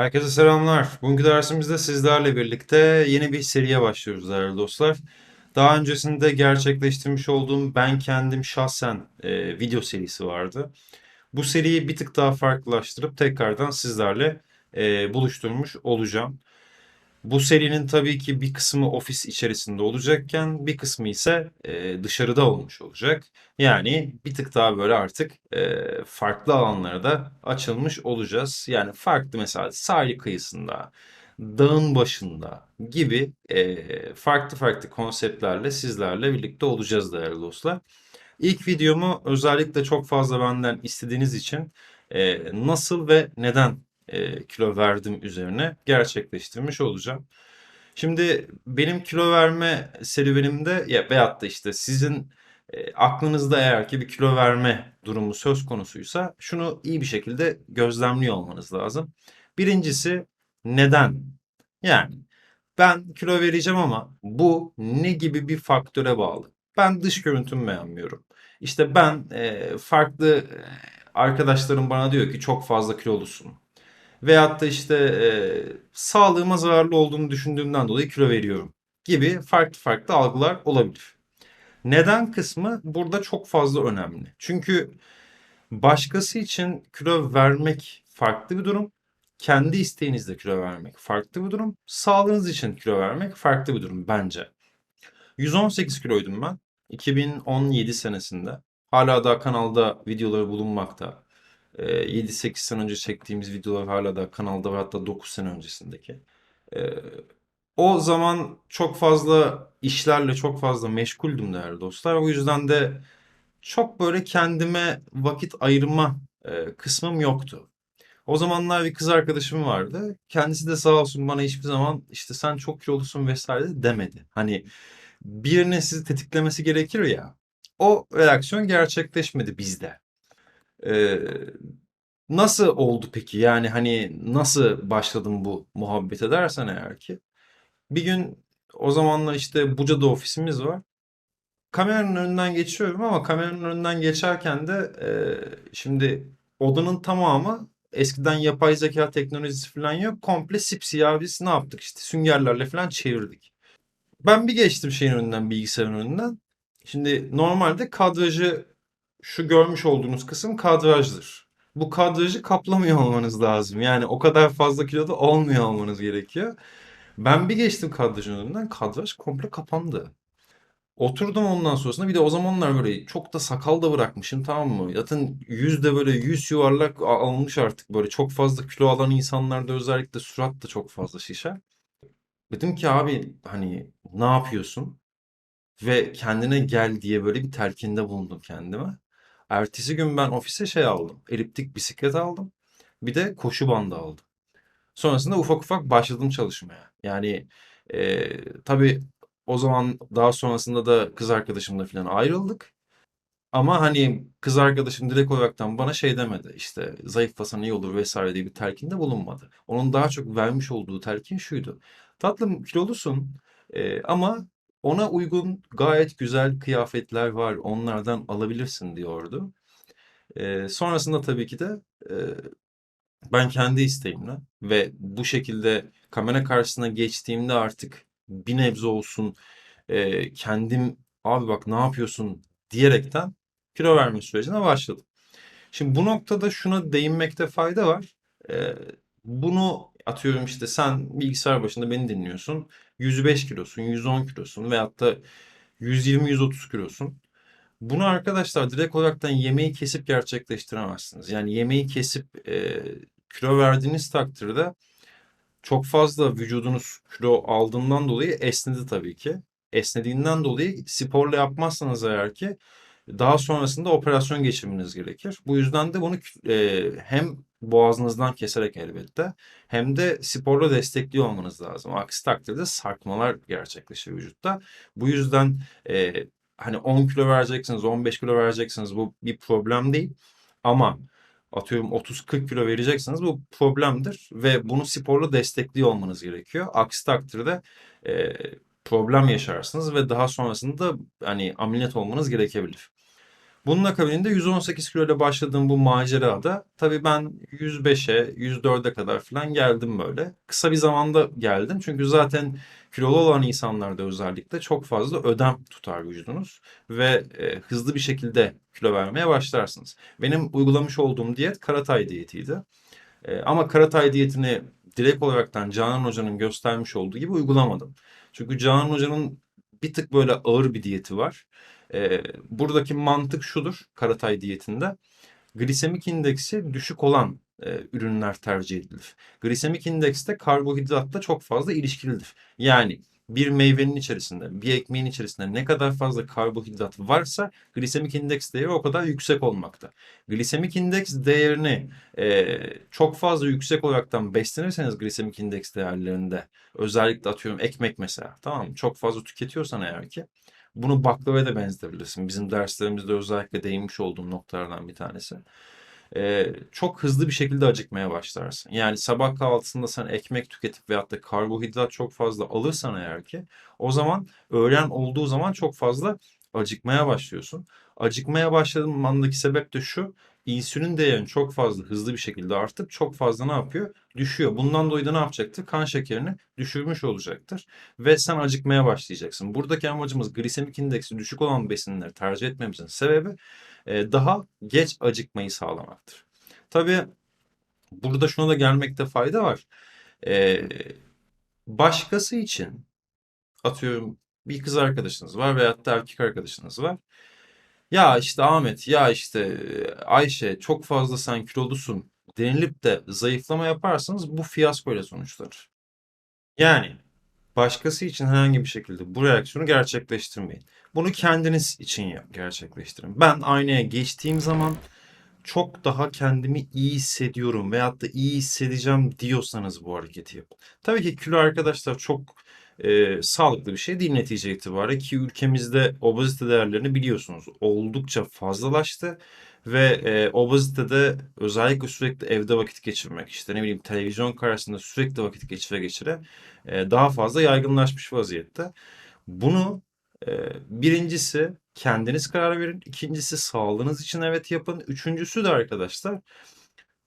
Herkese selamlar. Bugünkü dersimizde sizlerle birlikte yeni bir seriye başlıyoruz değerli dostlar. Daha öncesinde gerçekleştirmiş olduğum ben kendim şahsen e, video serisi vardı. Bu seriyi bir tık daha farklılaştırıp tekrardan sizlerle e, buluşturmuş olacağım. Bu serinin tabii ki bir kısmı ofis içerisinde olacakken bir kısmı ise e, dışarıda olmuş olacak. Yani bir tık daha böyle artık e, farklı alanlara da açılmış olacağız. Yani farklı mesela sahil kıyısında, dağın başında gibi e, farklı farklı konseptlerle sizlerle birlikte olacağız değerli dostlar. İlk videomu özellikle çok fazla benden istediğiniz için e, nasıl ve neden e, kilo verdim üzerine gerçekleştirmiş olacağım. Şimdi benim kilo verme serüvenimde ya veyahut da işte sizin e, aklınızda eğer ki bir kilo verme durumu söz konusuysa şunu iyi bir şekilde gözlemliyor olmanız lazım. Birincisi neden? Yani ben kilo vereceğim ama bu ne gibi bir faktöre bağlı? Ben dış görüntümü beğenmiyorum. İşte ben e, farklı e, arkadaşlarım bana diyor ki çok fazla kilolusun. Veyahut da işte e, sağlığıma zararlı olduğunu düşündüğümden dolayı kilo veriyorum gibi farklı farklı algılar olabilir. Neden kısmı burada çok fazla önemli. Çünkü başkası için kilo vermek farklı bir durum. Kendi isteğinizle kilo vermek farklı bir durum. Sağlığınız için kilo vermek farklı bir durum bence. 118 kiloydum ben 2017 senesinde. Hala da kanalda videoları bulunmakta. Ee, 7-8 sene önce çektiğimiz videolar hala da kanalda ve hatta 9 sene öncesindeki. Ee, o zaman çok fazla işlerle çok fazla meşguldüm değerli dostlar. O yüzden de çok böyle kendime vakit ayırma e, kısmım yoktu. O zamanlar bir kız arkadaşım vardı. Kendisi de sağ olsun bana hiçbir zaman işte sen çok kilolusun vesaire demedi. Hani birinin sizi tetiklemesi gerekir ya. O reaksiyon gerçekleşmedi bizde. Ee, nasıl oldu peki? Yani hani nasıl başladım bu muhabbete dersen eğer ki. Bir gün o zamanlar işte Buca'da ofisimiz var. Kameranın önünden geçiyorum ama kameranın önünden geçerken de e, şimdi odanın tamamı eskiden yapay zeka teknolojisi falan yok. Komple sipsiyah biz ne yaptık işte süngerlerle falan çevirdik. Ben bir geçtim şeyin önünden bilgisayarın önünden. Şimdi normalde kadrajı şu görmüş olduğunuz kısım kadrajdır. Bu kadrajı kaplamıyor olmanız lazım. Yani o kadar fazla kiloda olmuyor olmanız gerekiyor. Ben bir geçtim kadrajın önünden kadraj komple kapandı. Oturdum ondan sonrasında bir de o zamanlar böyle çok da sakal da bırakmışım tamam mı? Zaten yüzde böyle yüz yuvarlak almış artık böyle çok fazla kilo alan insanlarda özellikle surat da çok fazla şişer. Dedim ki abi hani ne yapıyorsun? Ve kendine gel diye böyle bir telkinde bulundum kendime. Ertesi gün ben ofise şey aldım. Eliptik bisiklet aldım. Bir de koşu bandı aldım. Sonrasında ufak ufak başladım çalışmaya. Yani e, tabii o zaman daha sonrasında da kız arkadaşımla falan ayrıldık. Ama hani kız arkadaşım direkt olaraktan bana şey demedi. İşte zayıflasan iyi olur vesaire diye bir telkinde bulunmadı. Onun daha çok vermiş olduğu telkin şuydu. Tatlım kilolusun e, ama ona uygun gayet güzel kıyafetler var. Onlardan alabilirsin diyordu. E, sonrasında tabii ki de e, ben kendi isteğimle ve bu şekilde kamera karşısına geçtiğimde artık bir nebze olsun e, kendim abi bak ne yapıyorsun diyerekten kilo verme sürecine başladım. Şimdi bu noktada şuna değinmekte fayda var. E, bunu atıyorum işte sen bilgisayar başında beni dinliyorsun. 105 kilosun, 110 kilosun veyahut da 120-130 kilosun. Bunu arkadaşlar direkt olaraktan yemeği kesip gerçekleştiremezsiniz. Yani yemeği kesip e, kilo verdiğiniz takdirde çok fazla vücudunuz kilo aldığından dolayı esnedi tabii ki. Esnediğinden dolayı sporla yapmazsanız eğer ki daha sonrasında operasyon geçirmeniz gerekir. Bu yüzden de bunu e, hem boğazınızdan keserek elbette hem de sporla destekliyor olmanız lazım. Aksi takdirde sarkmalar gerçekleşir vücutta. Bu yüzden e, hani 10 kilo vereceksiniz, 15 kilo vereceksiniz bu bir problem değil. Ama atıyorum 30-40 kilo vereceksiniz bu problemdir ve bunu sporla destekliyor olmanız gerekiyor. Aksi takdirde e, problem yaşarsınız ve daha sonrasında hani ameliyat olmanız gerekebilir. Bunun akabinde 118 kilo ile başladığım bu macerada tabii ben 105'e, 104'e kadar falan geldim böyle. Kısa bir zamanda geldim çünkü zaten kilolu olan insanlarda özellikle çok fazla ödem tutar vücudunuz ve e, hızlı bir şekilde kilo vermeye başlarsınız. Benim uygulamış olduğum diyet Karatay diyetiydi. E, ama Karatay diyetini direkt olaraktan Canan Hoca'nın göstermiş olduğu gibi uygulamadım. Çünkü Canan Hoca'nın bir tık böyle ağır bir diyeti var. E, buradaki mantık şudur Karatay diyetinde. Glisemik indeksi düşük olan e, ürünler tercih edilir. Glisemik indeks de karbonhidratla çok fazla ilişkilidir. Yani bir meyvenin içerisinde, bir ekmeğin içerisinde ne kadar fazla karbonhidrat varsa glisemik indeks değeri o kadar yüksek olmakta. Glisemik indeks değerini e, çok fazla yüksek olaraktan beslenirseniz glisemik indeks değerlerinde özellikle atıyorum ekmek mesela tamam mı? Çok fazla tüketiyorsan eğer ki bunu baklavaya da benzetebilirsin. Bizim derslerimizde özellikle değinmiş olduğum noktalardan bir tanesi e, çok hızlı bir şekilde acıkmaya başlarsın. Yani sabah kahvaltısında sen ekmek tüketip veyahut da karbonhidrat çok fazla alırsan eğer ki o zaman öğlen olduğu zaman çok fazla acıkmaya başlıyorsun. Acıkmaya başladığın andaki sebep de şu. İnsülin değerin çok fazla hızlı bir şekilde artıp çok fazla ne yapıyor? Düşüyor. Bundan dolayı da ne yapacaktır? Kan şekerini düşürmüş olacaktır. Ve sen acıkmaya başlayacaksın. Buradaki amacımız glisemik indeksi düşük olan besinleri tercih etmemizin sebebi e, daha geç acıkmayı sağlamaktır. Tabii burada şuna da gelmekte fayda var. E, başkası için atıyorum bir kız arkadaşınız var veyahut da erkek arkadaşınız var. Ya işte Ahmet, ya işte Ayşe çok fazla sen kilolusun denilip de zayıflama yaparsanız bu fiyasko ile sonuçlanır. Yani başkası için herhangi bir şekilde bu reaksiyonu gerçekleştirmeyin. Bunu kendiniz için gerçekleştirin. Ben aynaya geçtiğim zaman çok daha kendimi iyi hissediyorum veyahut da iyi hissedeceğim diyorsanız bu hareketi yapın. Tabii ki kilo arkadaşlar çok e, sağlıklı bir şey değil netice itibariyle ki ülkemizde obezite değerlerini biliyorsunuz oldukça fazlalaştı ve e, obezitede özellikle sürekli evde vakit geçirmek işte ne bileyim televizyon karşısında sürekli vakit geçire geçire e, daha fazla yaygınlaşmış vaziyette. Bunu e, birincisi kendiniz karar verin. İkincisi sağlığınız için evet yapın. Üçüncüsü de arkadaşlar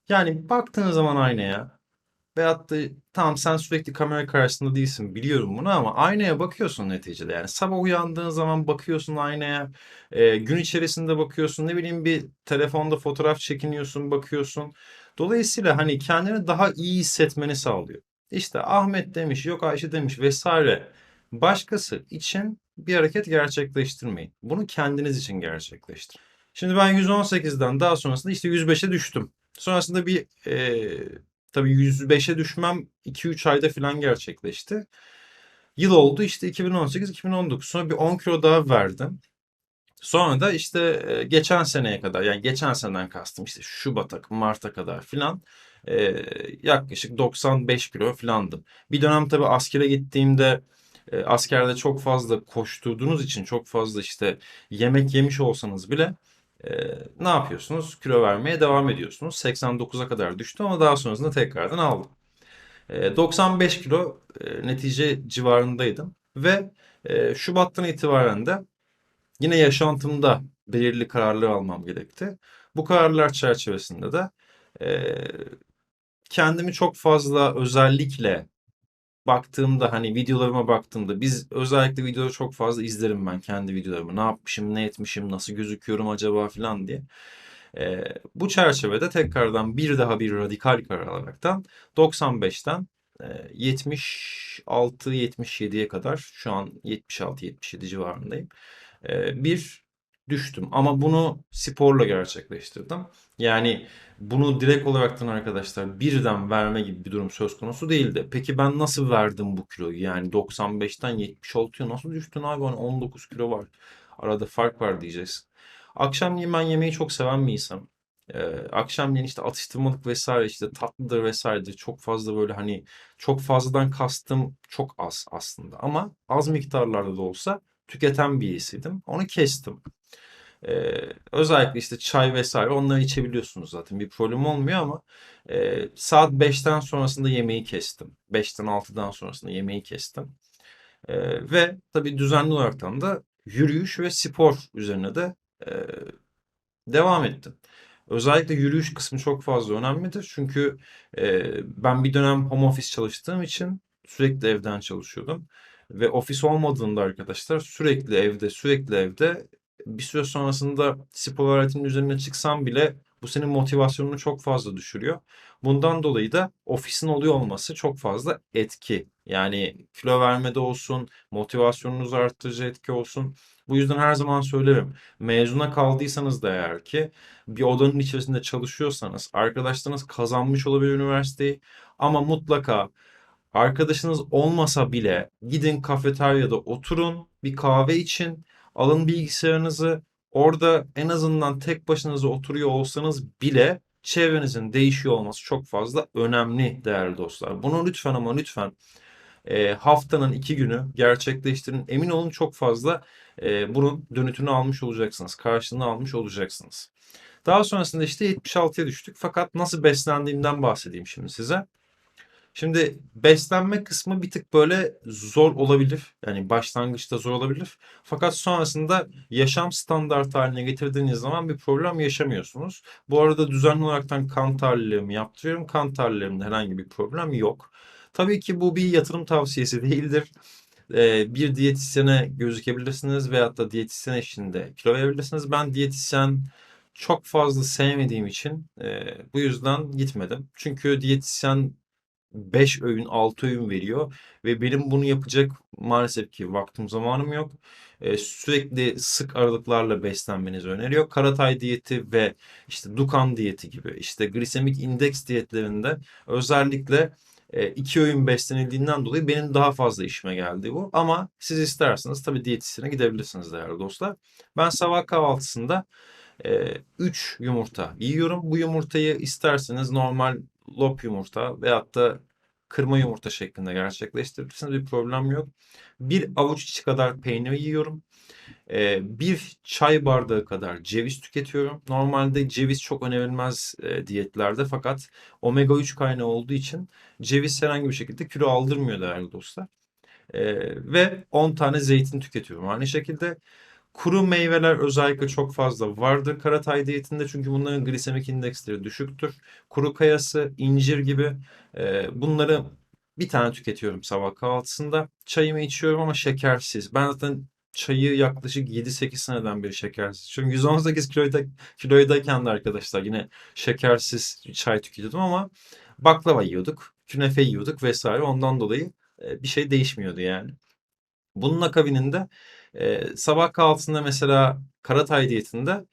yani baktığınız zaman aynaya Veyahut da tamam sen sürekli kamera karşısında değilsin biliyorum bunu ama aynaya bakıyorsun neticede. Yani sabah uyandığın zaman bakıyorsun aynaya. e, gün içerisinde bakıyorsun ne bileyim bir telefonda fotoğraf çekiniyorsun bakıyorsun. Dolayısıyla hani kendini daha iyi hissetmeni sağlıyor. İşte Ahmet demiş yok Ayşe demiş vesaire. Başkası için bir hareket gerçekleştirmeyin. Bunu kendiniz için gerçekleştirin. Şimdi ben 118'den daha sonrasında işte 105'e düştüm. Sonrasında bir e, Tabii 105'e düşmem 2-3 ayda falan gerçekleşti. Yıl oldu işte 2018-2019. Sonra bir 10 kilo daha verdim. Sonra da işte geçen seneye kadar yani geçen seneden kastım işte Şubat'a, Mart'a kadar filan e, yaklaşık 95 kilo filandım. Bir dönem tabii askere gittiğimde e, askerde çok fazla koşturduğunuz için çok fazla işte yemek yemiş olsanız bile e, ne yapıyorsunuz? Kilo vermeye devam ediyorsunuz. 89'a kadar düştü ama daha sonrasında tekrardan aldım. E, 95 kilo e, netice civarındaydım ve e, Şubat'tan itibaren de yine yaşantımda belirli kararlar almam gerekti. Bu kararlar çerçevesinde de e, kendimi çok fazla özellikle baktığımda hani videolarıma baktığımda biz özellikle videoları çok fazla izlerim ben kendi videolarımı. Ne yapmışım, ne etmişim, nasıl gözüküyorum acaba falan diye. Ee, bu çerçevede tekrardan bir daha bir radikal karar alaraktan 95'ten 76-77'ye kadar şu an 76-77 civarındayım. Bir düştüm ama bunu sporla gerçekleştirdim. Yani bunu direkt olaraktan arkadaşlar birden verme gibi bir durum söz konusu değildi. Peki ben nasıl verdim bu kiloyu? Yani 95'ten 76'ya nasıl düştün abi? Hani 19 kilo var. Arada fark var diyeceğiz. Akşam ben yemeği çok seven bir insanım. Ee, akşamleyin işte atıştırmalık vesaire işte tatlıdır vesairedir. Çok fazla böyle hani çok fazladan kastım çok az aslında. Ama az miktarlarda da olsa tüketen bir birisiydim. Onu kestim. Ee, özellikle işte çay vesaire onları içebiliyorsunuz zaten bir problem olmuyor ama e, saat 5'ten sonrasında yemeği kestim. 5'ten 6'dan sonrasında yemeği kestim. E, ve tabii düzenli olaraktan da yürüyüş ve spor üzerine de e, Devam ettim. Özellikle yürüyüş kısmı çok fazla önemlidir. Çünkü e, ben bir dönem home office çalıştığım için sürekli evden çalışıyordum. Ve ofis olmadığında arkadaşlar sürekli evde, sürekli evde bir süre sonrasında spor aletinin üzerine çıksam bile bu senin motivasyonunu çok fazla düşürüyor. Bundan dolayı da ofisin oluyor olması çok fazla etki. Yani kilo vermede olsun, motivasyonunuzu arttırıcı etki olsun. Bu yüzden her zaman söylerim. Mezuna kaldıysanız da eğer ki bir odanın içerisinde çalışıyorsanız arkadaşlarınız kazanmış olabilir üniversiteyi ama mutlaka arkadaşınız olmasa bile gidin kafeteryada oturun, bir kahve için, alın bilgisayarınızı, orada en azından tek başınıza oturuyor olsanız bile çevrenizin değişiyor olması çok fazla önemli değerli dostlar. Bunu lütfen ama lütfen e, haftanın iki günü gerçekleştirin. Emin olun çok fazla e, bunun dönütünü almış olacaksınız. Karşılığını almış olacaksınız. Daha sonrasında işte 76'ya düştük. Fakat nasıl beslendiğimden bahsedeyim şimdi size. Şimdi beslenme kısmı bir tık böyle zor olabilir. Yani başlangıçta zor olabilir. Fakat sonrasında yaşam standart haline getirdiğiniz zaman bir problem yaşamıyorsunuz. Bu arada düzenli olaraktan kan tahlillerimi yaptırıyorum. Kan tahlillerimde herhangi bir problem yok. Tabii ki bu bir yatırım tavsiyesi değildir. Ee, bir diyetisyene gözükebilirsiniz veyahut da diyetisyen eşliğinde kilo verebilirsiniz. Ben diyetisyen çok fazla sevmediğim için e, bu yüzden gitmedim. Çünkü diyetisyen 5 öğün 6 öğün veriyor ve benim bunu yapacak maalesef ki vaktim zamanım yok. Ee, sürekli sık aralıklarla beslenmenizi öneriyor. Karatay diyeti ve işte Dukan diyeti gibi işte glisemik indeks diyetlerinde özellikle e, iki öğün beslenildiğinden dolayı benim daha fazla işime geldi bu. Ama siz isterseniz tabii diyetisyene gidebilirsiniz değerli dostlar. Ben sabah kahvaltısında 3 e, yumurta yiyorum. Bu yumurtayı isterseniz normal lop yumurta veyahut da kırma yumurta şeklinde gerçekleştirirsiniz. Bir problem yok. Bir avuç içi kadar peynir yiyorum. Ee, bir çay bardağı kadar ceviz tüketiyorum. Normalde ceviz çok önerilmez e, diyetlerde fakat omega 3 kaynağı olduğu için ceviz herhangi bir şekilde kilo aldırmıyor değerli dostlar. Ee, ve 10 tane zeytin tüketiyorum. Aynı şekilde Kuru meyveler özellikle çok fazla vardır karatay diyetinde çünkü bunların glisemik indeksleri düşüktür. Kuru kayası, incir gibi e, bunları bir tane tüketiyorum sabah kahvaltısında. Çayımı içiyorum ama şekersiz. Ben zaten çayı yaklaşık 7-8 seneden beri şekersiz. Çünkü 118 kiloyda, kiloydayken de arkadaşlar yine şekersiz çay tüketiyordum ama baklava yiyorduk, künefe yiyorduk vesaire. Ondan dolayı e, bir şey değişmiyordu yani. Bunun akabininde e, sabah kahvaltısında mesela karatay diyetinde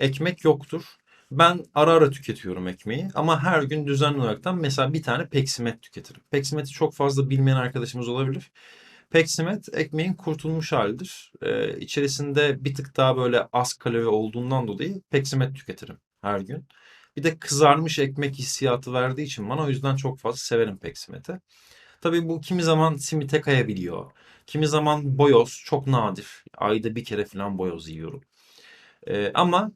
ekmek yoktur. Ben ara ara tüketiyorum ekmeği ama her gün düzenli olaraktan mesela bir tane peksimet tüketirim. Peksimeti çok fazla bilmeyen arkadaşımız olabilir. Peksimet ekmeğin kurtulmuş halidir. Ee, içerisinde bir tık daha böyle az kalori olduğundan dolayı peksimet tüketirim her gün. Bir de kızarmış ekmek hissiyatı verdiği için bana o yüzden çok fazla severim peksimeti. Tabii bu kimi zaman simite kayabiliyor. Kimi zaman boyoz çok nadir. Ayda bir kere falan boyoz yiyorum. Ee, ama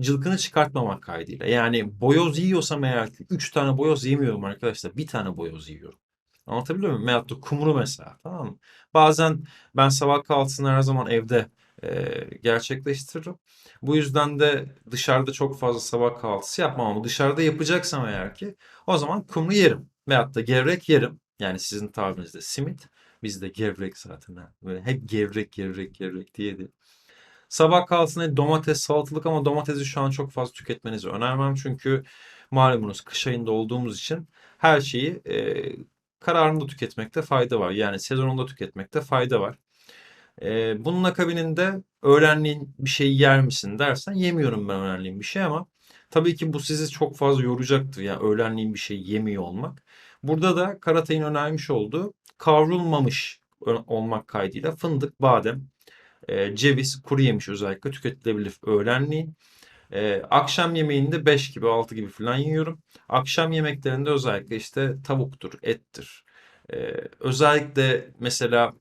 cılkını çıkartmamak kaydıyla. Yani boyoz yiyorsam eğer 3 tane boyoz yemiyorum arkadaşlar. Bir tane boyoz yiyorum. Anlatabiliyor muyum? Veyahut da kumru mesela. Tamam mı? Bazen ben sabah kahvaltısını her zaman evde e, gerçekleştiririm. Bu yüzden de dışarıda çok fazla sabah kahvaltısı yapmam ama dışarıda yapacaksam eğer ki o zaman kumru yerim. Veyahut da gevrek yerim. Yani sizin tabirinizde simit. Bizde gevrek zaten. Ha. Böyle hep gevrek gevrek gevrek diye de. Sabah kahvaltısında domates, salatalık ama domatesi şu an çok fazla tüketmenizi önermem. Çünkü malumunuz kış ayında olduğumuz için her şeyi e, kararında tüketmekte fayda var. Yani sezonunda tüketmekte fayda var. E, bunun akabininde öğlenliğin bir şey yer misin dersen yemiyorum ben öğlenliğin bir şey ama tabii ki bu sizi çok fazla yoracaktır. Yani öğlenliğin bir şey yemiyor olmak. Burada da Karatay'ın önermiş olduğu kavrulmamış olmak kaydıyla fındık, badem, e, ceviz, kuru yemiş özellikle tüketilebilir öğlenliğin. E, akşam yemeğinde 5 gibi 6 gibi falan yiyorum. Akşam yemeklerinde özellikle işte tavuktur, ettir. E, özellikle mesela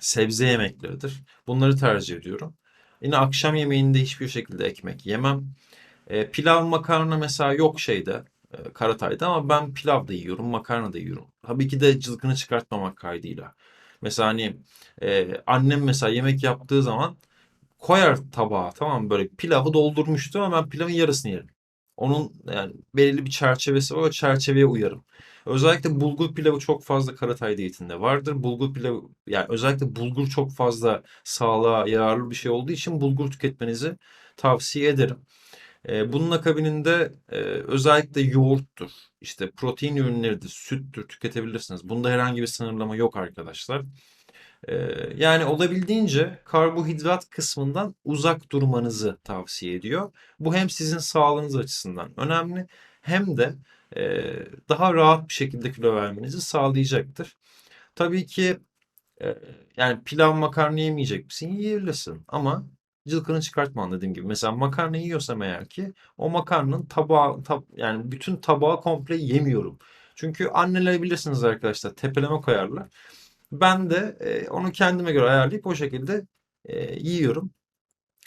sebze yemekleridir. Bunları tercih ediyorum. Yine akşam yemeğinde hiçbir şekilde ekmek yemem. E, pilav makarna mesela yok şeyde Karatay'da ama ben pilav da yiyorum, makarna da yiyorum. Tabii ki de cılkını çıkartmamak kaydıyla. Mesela hani e, annem mesela yemek yaptığı zaman koyar tabağa tamam? Böyle pilavı doldurmuştu ama ben pilavın yarısını yerim. Onun yani belirli bir çerçevesi var. O çerçeveye uyarım. Özellikle bulgur pilavı çok fazla Karatay diyetinde vardır. Bulgur pilavı yani özellikle bulgur çok fazla sağlığa yararlı bir şey olduğu için bulgur tüketmenizi tavsiye ederim. E, bunun akabininde e, özellikle yoğurttur, işte protein ürünleridir, süttür tüketebilirsiniz. Bunda herhangi bir sınırlama yok arkadaşlar. E, yani olabildiğince karbohidrat kısmından uzak durmanızı tavsiye ediyor. Bu hem sizin sağlığınız açısından önemli hem de e, daha rahat bir şekilde kilo vermenizi sağlayacaktır. Tabii ki yani pilav makarna yemeyecek misin? Yiyebilirsin ama cılkını çıkartma dediğim gibi. Mesela makarna yiyorsam eğer ki o makarnanın tabağı tab yani bütün tabağı komple yemiyorum. Çünkü anneler bilirsiniz arkadaşlar tepeleme koyarlar. Ben de e, onu kendime göre ayarlayıp o şekilde e, yiyorum.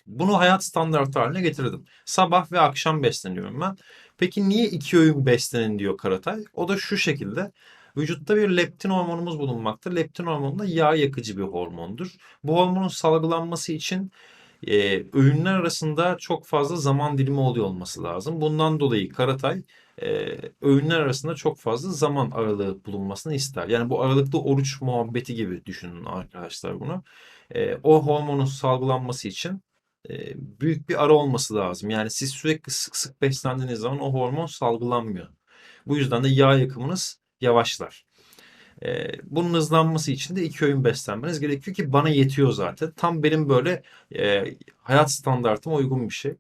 Bunu hayat standartı haline getirdim. Sabah ve akşam besleniyorum ben. Peki niye iki öğün beslenin diyor Karatay? O da şu şekilde. Vücutta bir leptin hormonumuz bulunmakta. Leptin hormonu da yağ yakıcı bir hormondur. Bu hormonun salgılanması için e, öğünler arasında çok fazla zaman dilimi oluyor olması lazım. Bundan dolayı Karatay e, öğünler arasında çok fazla zaman aralığı bulunmasını ister. Yani bu aralıklı oruç muhabbeti gibi düşünün arkadaşlar bunu. E, o hormonun salgılanması için e, büyük bir ara olması lazım. Yani siz sürekli sık sık beslendiğiniz zaman o hormon salgılanmıyor. Bu yüzden de yağ yakımınız yavaşlar. E, bunun hızlanması için de iki öğün beslenmeniz gerekiyor ki bana yetiyor zaten. Tam benim böyle e, hayat standartıma uygun bir şey.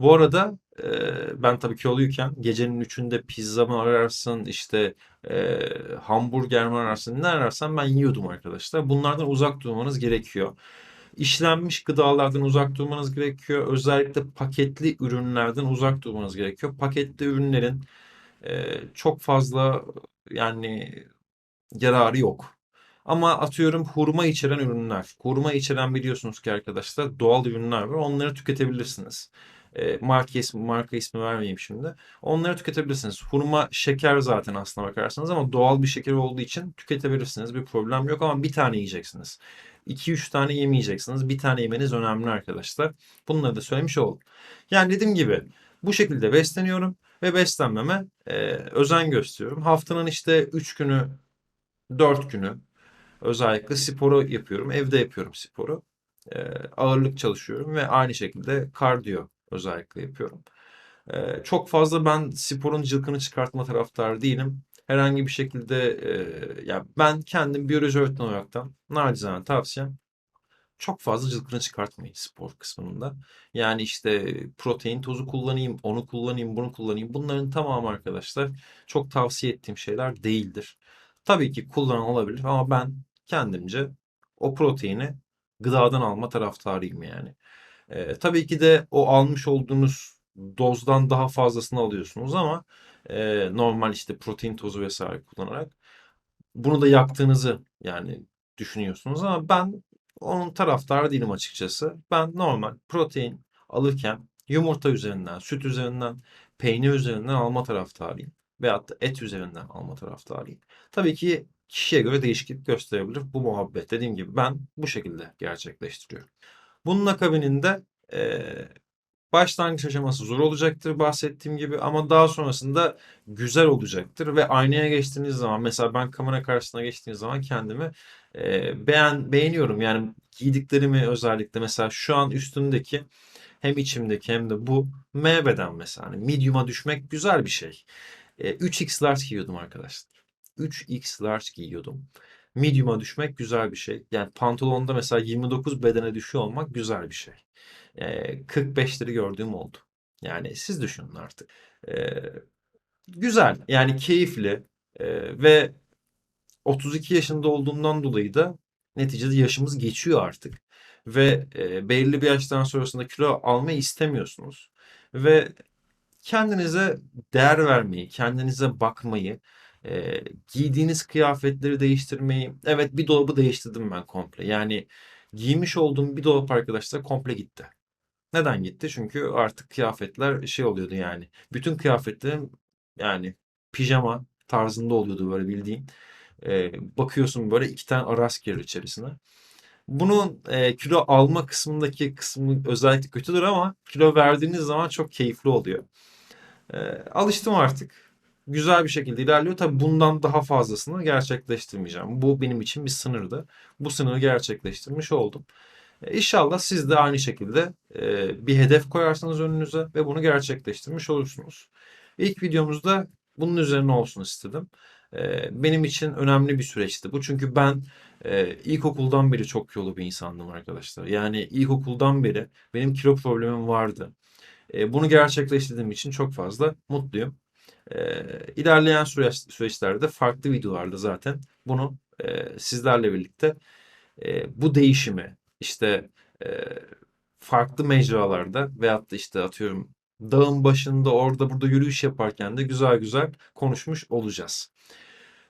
Bu arada e, ben tabii kiloluyken gecenin üçünde pizza mı ararsın işte e, hamburger mi ararsın ne ararsan ben yiyordum arkadaşlar. Bunlardan uzak durmanız gerekiyor. İşlenmiş gıdalardan uzak durmanız gerekiyor. Özellikle paketli ürünlerden uzak durmanız gerekiyor. Paketli ürünlerin e, çok fazla yani yararı yok. Ama atıyorum hurma içeren ürünler. Hurma içeren biliyorsunuz ki arkadaşlar doğal ürünler var. Onları tüketebilirsiniz. E, marka ismi, marka ismi vermeyeyim şimdi. Onları tüketebilirsiniz. Hurma şeker zaten aslına bakarsanız ama doğal bir şeker olduğu için tüketebilirsiniz. Bir problem yok ama bir tane yiyeceksiniz. 2-3 tane yemeyeceksiniz. Bir tane yemeniz önemli arkadaşlar. Bunları da söylemiş oldum. Yani dediğim gibi bu şekilde besleniyorum ve beslenmeme e, özen gösteriyorum. Haftanın işte 3 günü, 4 günü özellikle sporu yapıyorum. Evde yapıyorum sporu. E, ağırlık çalışıyorum ve aynı şekilde kardiyo özellikle yapıyorum. E, çok fazla ben sporun cılkını çıkartma taraftarı değilim. Herhangi bir şekilde e, ya ben kendim biyoloji öğretmen olaraktan nacizane tavsiyem çok fazla cılkını çıkartmayın spor kısmında. Yani işte protein tozu kullanayım, onu kullanayım, bunu kullanayım. Bunların tamamı arkadaşlar çok tavsiye ettiğim şeyler değildir. Tabii ki kullanan olabilir ama ben kendimce o proteini gıdadan alma taraftarıyım yani. Ee, tabii ki de o almış olduğunuz dozdan daha fazlasını alıyorsunuz ama e, normal işte protein tozu vesaire kullanarak bunu da yaktığınızı yani düşünüyorsunuz ama ben onun taraftarı değilim açıkçası. Ben normal protein alırken yumurta üzerinden, süt üzerinden, peynir üzerinden alma taraftarıyım. Veyahut da et üzerinden alma taraftarıyım. Tabii ki kişiye göre değişiklik gösterebilir bu muhabbet. Dediğim gibi ben bu şekilde gerçekleştiriyorum. Bunun akabininde e, başlangıç aşaması zor olacaktır bahsettiğim gibi ama daha sonrasında güzel olacaktır ve aynaya geçtiğiniz zaman mesela ben kamera karşısına geçtiğiniz zaman kendimi e, beğen beğeniyorum. Yani giydiklerimi özellikle mesela şu an üstümdeki hem içimdeki hem de bu M beden mesela. Hani medium'a düşmek güzel bir şey. E, 3X large giyiyordum arkadaşlar. 3X large giyiyordum. Medium'a düşmek güzel bir şey. Yani pantolonda mesela 29 bedene düşüyor olmak güzel bir şey. E, 45'leri gördüğüm oldu. Yani siz düşünün artık. E, güzel yani keyifli e, ve 32 yaşında olduğumdan dolayı da neticede yaşımız geçiyor artık. Ve e, belirli bir yaştan sonrasında kilo almayı istemiyorsunuz. Ve kendinize değer vermeyi, kendinize bakmayı, e, giydiğiniz kıyafetleri değiştirmeyi. Evet bir dolabı değiştirdim ben komple. Yani giymiş olduğum bir dolap arkadaşlar komple gitti. Neden gitti? Çünkü artık kıyafetler şey oluyordu yani. Bütün kıyafetlerim yani pijama tarzında oluyordu böyle bildiğin. E, bakıyorsun böyle iki tane aras girer içerisine. Bunun e, kilo alma kısmındaki kısmı özellikle kötüdür ama kilo verdiğiniz zaman çok keyifli oluyor. E, alıştım artık. Güzel bir şekilde ilerliyor. Tabii bundan daha fazlasını gerçekleştirmeyeceğim. Bu benim için bir sınırdı. Bu sınırı gerçekleştirmiş oldum. E, İnşallah siz de aynı şekilde e, bir hedef koyarsınız önünüze ve bunu gerçekleştirmiş olursunuz. İlk videomuzda bunun üzerine olsun istedim. Benim için önemli bir süreçti bu. Çünkü ben e, ilkokuldan beri çok kilolu bir insandım arkadaşlar. Yani ilkokuldan beri benim kilo problemim vardı. E, bunu gerçekleştirdiğim için çok fazla mutluyum. E, ilerleyen süreç, süreçlerde farklı videolarda zaten bunu e, sizlerle birlikte e, bu değişimi işte e, farklı mecralarda veyahut da işte atıyorum dağın başında orada burada yürüyüş yaparken de güzel güzel konuşmuş olacağız.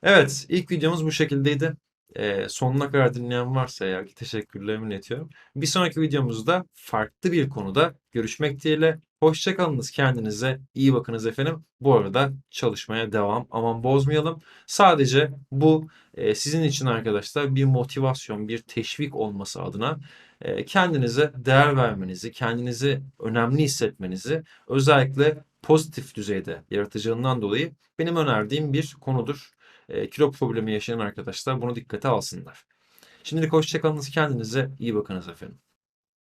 Evet, ilk videomuz bu şekildeydi. Ee, sonuna kadar dinleyen varsa eğer ki teşekkürlerimi iletiyorum. Bir sonraki videomuzda farklı bir konuda görüşmek dileğiyle. Hoşçakalınız, kendinize iyi bakınız efendim. Bu arada çalışmaya devam. Aman bozmayalım. Sadece bu e, sizin için arkadaşlar bir motivasyon, bir teşvik olması adına e, kendinize değer vermenizi, kendinizi önemli hissetmenizi özellikle pozitif düzeyde yaratacağından dolayı benim önerdiğim bir konudur. E, kilo problemi yaşayan arkadaşlar bunu dikkate alsınlar. Şimdilik hoşçakalınız, kendinize iyi bakınız efendim.